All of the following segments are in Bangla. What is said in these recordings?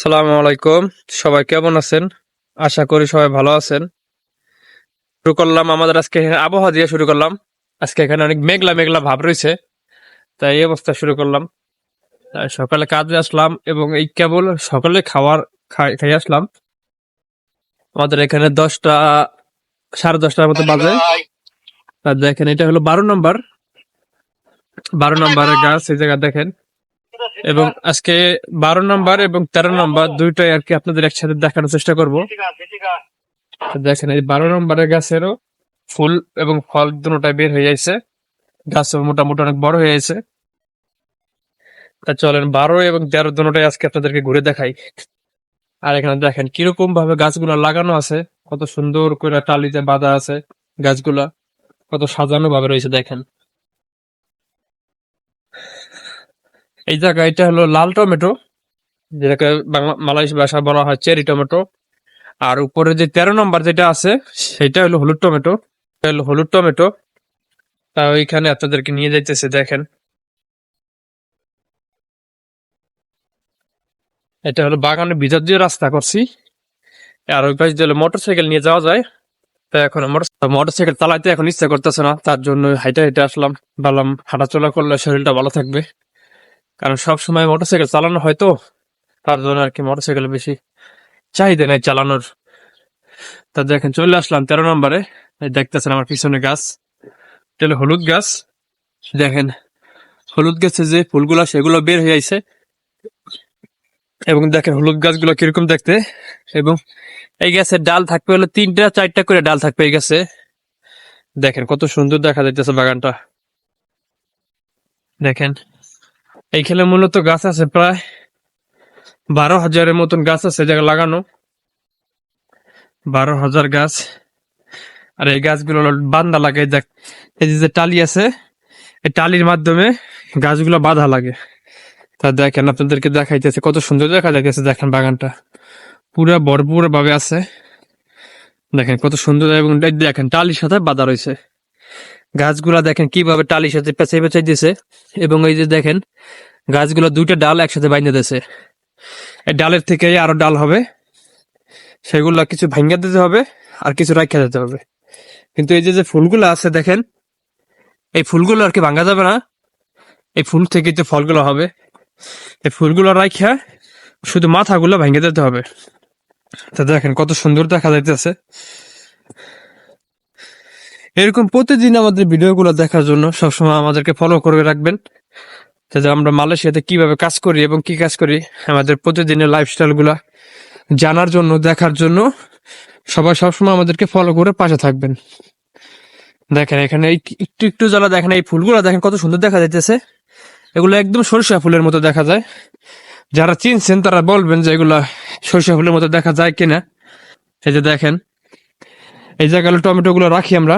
সালামু আলাইকুম। সবাই কেমন আছেন? আশা করি সবাই ভালো আছেন। শুরু করলাম আমাদের আজকে আবহাওয়া দিয়ে শুরু করলাম। আজকে এখানে অনেক মেঘলা মেঘলা ভাব রয়েছে। তাই এই অবস্থা শুরু করলাম। সকালে কাজে আসলাম এবং এই কেবল সকালে খাওয়ার খাই খাই আসলাম। আমাদের এখানে দশটা, সাড়ে দশটার মতো বাজে। আর দেখেন, এটা হলো বারো নম্বর। বারো নম্বরের গাছ, এই জায়গা দেখেন। এবং আজকে বারো নম্বর এবং তেরো নম্বর দুইটাই আর কি আপনাদের একসাথে দেখানোর চেষ্টা করব। দেখেন, এই বারো নম্বরের গাছেরও ফুল এবং ফল দুটাই বের হয়ে যাইছে। গাছও মোটামুটি অনেক বড় হয়ে যাচ্ছে তা চলেন, বারো এবং তেরো দুটাই আজকে আপনাদেরকে ঘুরে দেখাই। আর এখানে দেখেন কীরকম ভাবে গাছগুলো লাগানো আছে। কত সুন্দর করে টালিতে বাঁধা আছে গাছগুলা। কত সাজানো ভাবে রয়েছে, দেখেন। এই জায়গা এটা হলো লাল টমেটো, যেটাকে বাংলা মালয়েশিয়া ভাষা বলা হয় চেরি টমেটো। আর উপরে যে তেরো নম্বর যেটা আছে, সেটা হলো হলুদ টমেটো। হলো হলুদ টমেটো। তা ওইখানে আপনাদেরকে নিয়ে যাইতেছে, দেখেন। এটা হলো বাগানের ভিতর দিয়ে রাস্তা করছি। আর ওই পাশে মোটর সাইকেল নিয়ে যাওয়া যায়। তা এখন মোটর সাইকেল চালাইতে এখন ইচ্ছা করতেছে না, তার জন্য হাইটে হাইটে আসলাম। ভাবলাম হাঁটাচলা করলে শরীরটা ভালো থাকবে। কারণ সব সময় মোটরসাইকেল চালানো হয় তো, তার জন্য আর কি মোটরসাইকেল বেশি চাহিদা নাই চালানোর। তা দেখেন, চলে আসলাম তেরো নম্বরে। দেখতেছেন আমার পিছনে গাছ। এটা হলো হলুদ গাছ। দেখেন, হলুদ গাছে যে ফুলগুলা, সেগুলো বের হয়ে আইছে। এবং দেখেন হলুদ গাছগুলো কীরকম দেখতে। এবং এই গাছের ডাল থাকবে হলো তিনটা, চারটা করে ডাল থাকবে এই গাছে। দেখেন কত সুন্দর দেখা যাইতেছে বাগানটা। দেখেন এইখানে মূলত গাছ আছে প্রায় বারো হাজারের মতন গাছ আছে জায়গা লাগানো। বারো হাজার গাছ। আর এই গাছগুলো বান্দা লাগে দেখ এই যে যে টালি আছে, এই টালির মাধ্যমে গাছগুলো বাঁধা লাগে। তা দেখেন, আপনাদেরকে দেখাইতেছে, কত সুন্দর দেখা যাইতেছে, দেখেন বাগানটা। পুরা ভরপুর ভাবে আছে। দেখেন কত সুন্দর এবং দেখেন টালির সাথে বাঁধা রয়েছে। গাছগুলা দেখেন কীভাবে টালির সাথে পেঁচাই পেঁচাই দিছে। এবং এই যে দেখেন, গাছগুলো দুইটা ডাল একসাথে বাইন্ধে দিছে। এই ডালের থেকে আরও ডাল হবে। সেগুলা কিছু ভাঙ্গা দিতে হবে আর কিছু রাখা দিতে হবে। কিন্তু এই যে যে ফুলগুলো আছে দেখেন, এই ফুলগুলো আর কি ভাঙ্গা যাবে না। এই ফুল থেকে তো ফলগুলো হবে। এই ফুলগুলো রাখা শুধু মাথাগুলো ভেঙে দিতে হবে। তা দেখেন কত সুন্দর দেখা যাইতেছে। এরকম প্রতিদিন আমাদের ভিডিওগুলো দেখার জন্য সবসময় আমাদেরকে ফলো করে রাখবেন, যাতে আমরা মালয়েশিয়াতে কীভাবে কাজ করি এবং কি কাজ করি, আমাদের প্রতিদিনের লাইফস্টাইলগুলা জানার জন্য, দেখার জন্য সবাই সবসময় আমাদেরকে ফলো করে পাশে থাকবেন। দেখেন এখানে এই একটু একটু জ্বালা দেখেন এই ফুলগুলো দেখেন কত সুন্দর দেখা যাইতেছে। এগুলো একদম সরিষা ফুলের মতো দেখা যায়। যারা চিনছেন তারা বলবেন যে এগুলা সরিষা ফুলের মতো দেখা যায় কিনা। এই যে দেখেন এই জায়গায় টমেটো গুলো রাখি আমরা।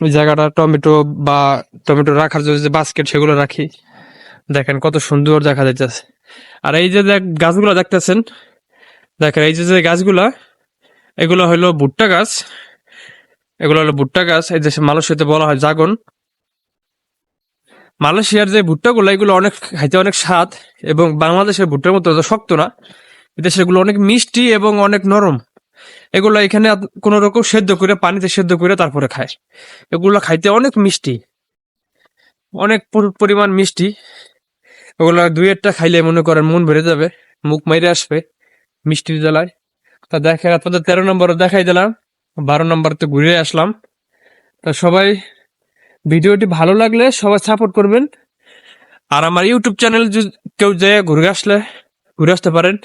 ওই জায়গাটা টমেটো বা টমেটো রাখার জন্য যে বাস্কেট সেগুলো রাখি। দেখেন কত সুন্দর দেখা যাইতেছে। আর এই যে গাছগুলো দেখতেছেন? দেখেন এই যে যে গাছগুলা, এগুলো হলো ভুট্টা গাছ। এগুলো হলো ভুট্টা গাছ। এই দেশে মালয়েশিয়াতে বলা হয় জাগন। মালয়েশিয়ার যে ভুট্টাগুলো, এগুলো অনেক খাইতে অনেক স্বাদ এবং বাংলাদেশের ভুট্টার মতো শক্ত না। এদেশে এগুলো অনেক মিষ্টি এবং অনেক নরম। এগুলো এখানে কোনো রকম সেদ্ধ করে, পানিতে সেদ্ধ করে তারপরে খায়। এগুলো খাইতে অনেক মিষ্টি। অনেক পরিমাণ মিষ্টি। ওগুলো দুই একটা খাইলে মনে করেন মন ভরে যাবে, মুখ মাইরে আসবে মিষ্টি জ্বালায়। তা দেখেন, আপনাদের তেরো নম্বর দেখাই দিলাম, বারো নম্বর তো ঘুরে আসলাম। তা সবাই ভিডিওটি ভালো লাগলে সবাই সাপোর্ট করবেন। আর আমার ইউটিউব চ্যানেল কেউ যেয়ে ঘুরে আসলে, ঘুরে আসতে পারেন।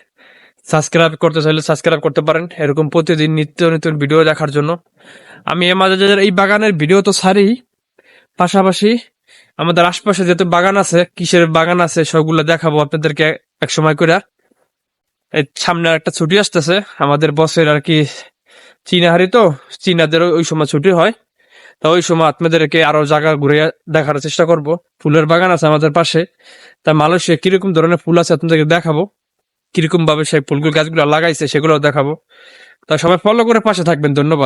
সাবস্ক্রাইব করতে চাইলে সাবস্ক্রাইব করতে পারেন। এরকম প্রতিদিন নিত্য নতুন ভিডিও দেখার জন্য। আমি এ মাঝে এই বাগানের ভিডিও তো সারি পাশাপাশি আমাদের আশপাশে যেহেতু বাগান আছে, কিসের বাগান আছে সবগুলো দেখাবো আপনাদেরকে এক সময় করে। এই সামনে একটা ছুটি আসতেছে, আমাদের বসের আর কি চীনাহারি তো চীনাদের ওই সময় ছুটি হয়। তা ওই সময় আপনাদেরকে আরও জায়গা ঘুরে দেখার চেষ্টা করব। ফুলের বাগান আছে আমাদের পাশে। তা মালয়েশিয়া কীরকম ধরনের ফুল আছে আপনাদেরকে দেখাবো। কীরকম ভাবে সেই ফুলগুলো গাছগুলো লাগাইছে সেগুলো দেখাবো। তা সবাই ফলো করে পাশে থাকবেন, ধন্যবাদ।